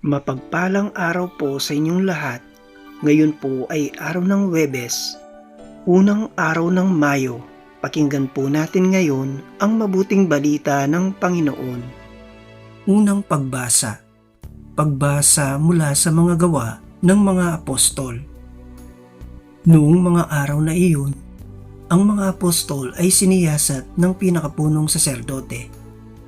Mapagpalang araw po sa inyong lahat. Ngayon po ay araw ng Webes, unang araw ng Mayo. Pakinggan po natin ngayon ang mabuting balita ng Panginoon. Unang pagbasa. Pagbasa mula sa mga gawa ng mga apostol. Noong mga araw na iyon, ang mga apostol ay siniyasat ng pinakapunong saserdote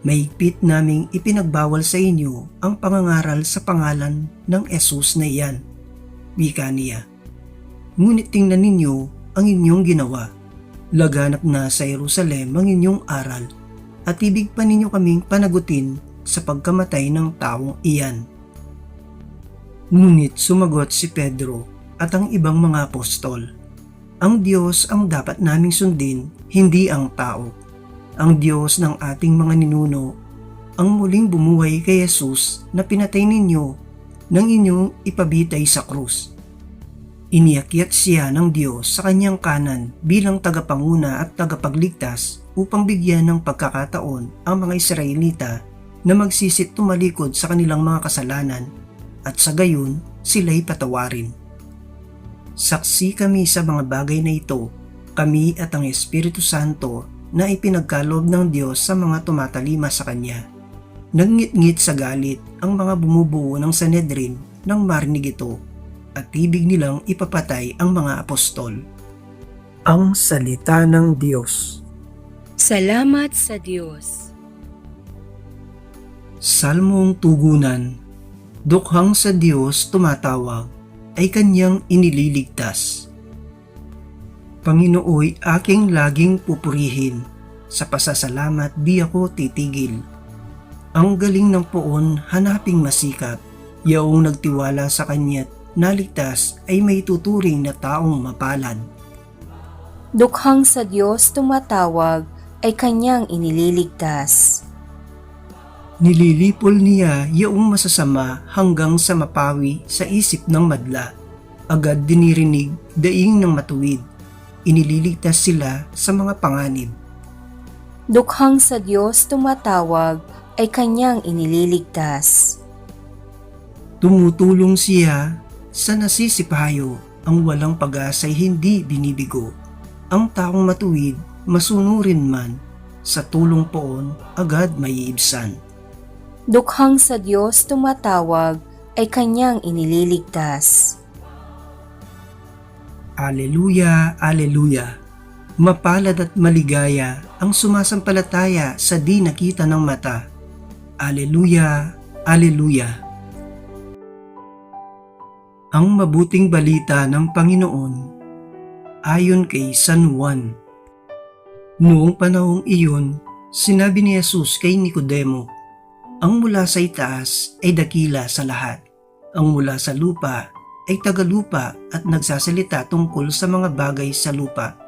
Mahigpit naming ipinagbawal sa inyo ang pangangaral sa pangalan ng Esus na iyan. Wika niya. Ngunit tingnan ninyo ang inyong ginawa. Laganap na sa Jerusalem ang inyong aral at ibig pa ninyo kaming panagutin sa pagkamatay ng taong iyan. Ngunit sumagot si Pedro at ang ibang mga apostol. Ang Diyos ang dapat naming sundin, hindi ang tao ang Diyos ng ating mga ninuno, ang muling bumuhay kay Jesus na pinatay ninyo nang inyong ipabitay sa krus. Iniakyat siya ng Diyos sa kanyang kanan bilang tagapanguna at tagapagligtas upang bigyan ng pagkakataon ang mga Israelita na magsisit tumalikod sa kanilang mga kasalanan at sa gayon sila'y patawarin. Saksi kami sa mga bagay na ito, kami at ang Espiritu Santo na ipinagkaloob ng Diyos sa mga tumatalima sa Kanya. Nangngit-ngit sa galit ang mga bumubuo ng Sanedrin nang marinig ito at ibig nilang ipapatay ang mga apostol. Ang Salita ng Diyos Salamat sa Diyos. Salmong Tugunan Dukhang sa Diyos tumatawag ay Kanyang inililigtas. Panginooy aking laging pupurihin, sa pasasalamat di ako titigil. Ang galing ng poon hanaping masikap, yaong nagtiwala sa kanya't naligtas ay may tuturing na taong mapalad. Dukhang sa Diyos tumatawag ay kanyang inililigtas. Nililipol niya yaong masasama hanggang sa mapawi sa isip ng madla. Agad dinirinig daing ng matuwid. Inililigtas sila sa mga panganib. Dukhang sa Diyos tumatawag ay kanyang inililigtas. Tumutulong siya sa nasisipayo ang walang pag-asa'y hindi binibigo. Ang taong matuwid, masunurin man, sa tulong poon agad maiibsan. Dukhang sa Diyos tumatawag ay kanyang inililigtas. Aleluya, Aleluya. Mapalad at maligaya ang sumasampalataya sa di nakita ng mata. Aleluya, Aleluya. Ang mabuting balita ng Panginoon ayon kay San Juan. Noong panahong iyon, sinabi ni Jesus kay Nicodemo, Ang mula sa itaas ay dakila sa lahat. Ang mula sa lupa ay tagalupa at nagsasalita tungkol sa mga bagay sa lupa.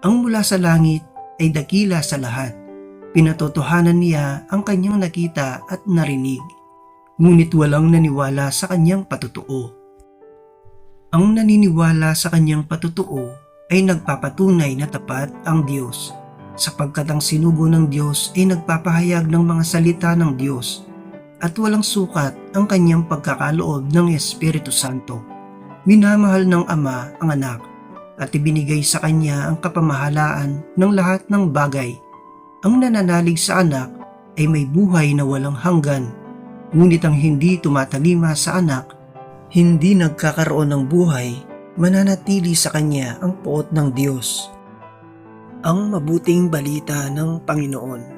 Ang mula sa langit ay dakila sa lahat. Pinatotohanan niya ang kanyang nakita at narinig, ngunit walang naniwala sa kanyang patutuo. Ang naniniwala sa kanyang patutuo ay nagpapatunay na tapat ang Diyos, sapagkat ang sinugo ng Diyos ay nagpapahayag ng mga salita ng Diyos at walang sukat ang kanyang pagkakaloob ng Espiritu Santo. Minamahal ng Ama ang anak at ibinigay sa kanya ang kapamahalaan ng lahat ng bagay. Ang nananalig sa anak ay may buhay na walang hanggan, ngunit ang hindi tumatalima sa anak, hindi nagkakaroon ng buhay, mananatili sa kanya ang poot ng Diyos. Ang mabuting balita ng Panginoon.